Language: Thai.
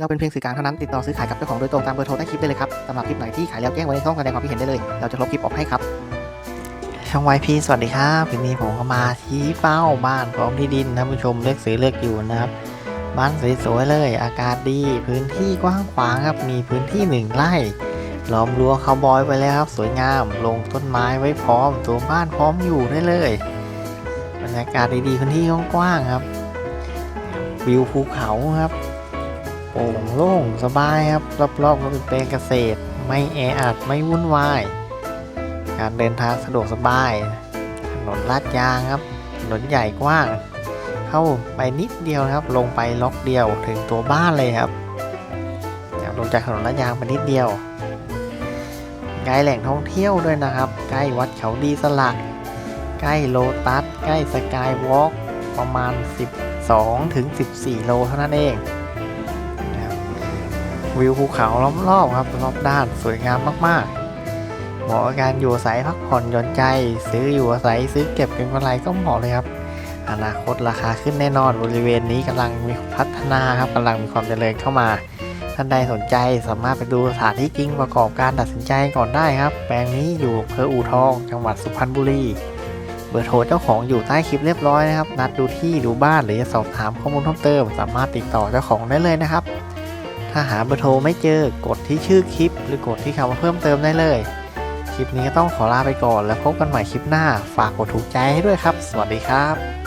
เราเป็นเพียงสื่อกลางเท่านั้นติดต่อซื้อขายกับเจ้าของโดยตรงตามเบอร์โทรใต้คลิปได้เลยครับสำหรับคลิปไหนที่ขายแล้วแจ้งไว้ในช่องแสดงความคิดเห็นได้เลย เราจะลบคลิปออกให้ครับ ช่องไวพีสวัสดีครับวันนี้ผมก็มาที่เป้าบ้านพร้อมที่ดินท่านผู้ชมเลือกซื้อเลือกอยู่นะครับบ้านสวยๆเลย อากาศดี พื้นที่กว้างขวางครับ มีพื้นที่หนึ่งไร่ล้อมรั้วคาวบอยไว้แล้วครับ สวยงาม ลงต้นไม้ไว้พร้อม ตัวบ้านพร้อมอยู่ได้เลย บรรยากาศดีๆพื้นที่กว้างๆครับ วิวภูเขาครับ โปร่งโล่งสบายครับรอบๆก็เป็นแปลงเกษตร ไม่แออัดไม่วุ่นวาย การเดินทางสะดวกสบาย ถนนลาดยางครับถนนใหญ่กว้าง เข้าไปนิดเดียวครับ ลงไปล็อกเดียวถึงตัวบ้านเลยครับลงจากถนนลาดยางไปนิดเดียวใกล้แหล่งท่องเที่ยวด้วยนะครับ ใกล้วัดเขาดีสลัก ใกล้โลตัส ใกล้สกายวอล์กประมาณ 12ถึง14 โลเท่านั้นเอง วิวภูเขาล้อมรอบครับรอบด้านสวยงามมากๆ เหมาะกับการอยู่อาศัยพักผ่อนหย่อนใจ ซื้ออยู่อาศัยซื้อเก็บเป็นกำไรก็เหมาะเลยครับ อนาคตราคาขึ้นแน่นอนบริเวณนี้กำลังมีพัฒนาครับกำลังมีความเจริญเข้ามา ท่านใดสนใจสามารถไปดูสถานที่จริงประกอบการตัดสินใจก่อนได้ครับ แปลงนี้อยู่อำเภออู่ทอง จังหวัดสุพรรณบุรีเบอร์โทรเจ้าของอยู่ใต้คลิปเรียบร้อยนะครับ นัดดูที่ดูบ้านหรือจะสอบถามข้อมูลเพิ่มเติม สามารถติดต่อเจ้าของได้เลยนะครับ ถ้าหาเบอร์โทรไม่เจอกดที่ชื่อคลิป หรือกดที่คำว่าเพิ่มเติมได้เลย คลิปนี้ก็ต้องขอลาไปก่อนแล้วพบกันใหม่คลิปหน้า ฝากกดถูกใจให้ด้วยครับ สวัสดีครับ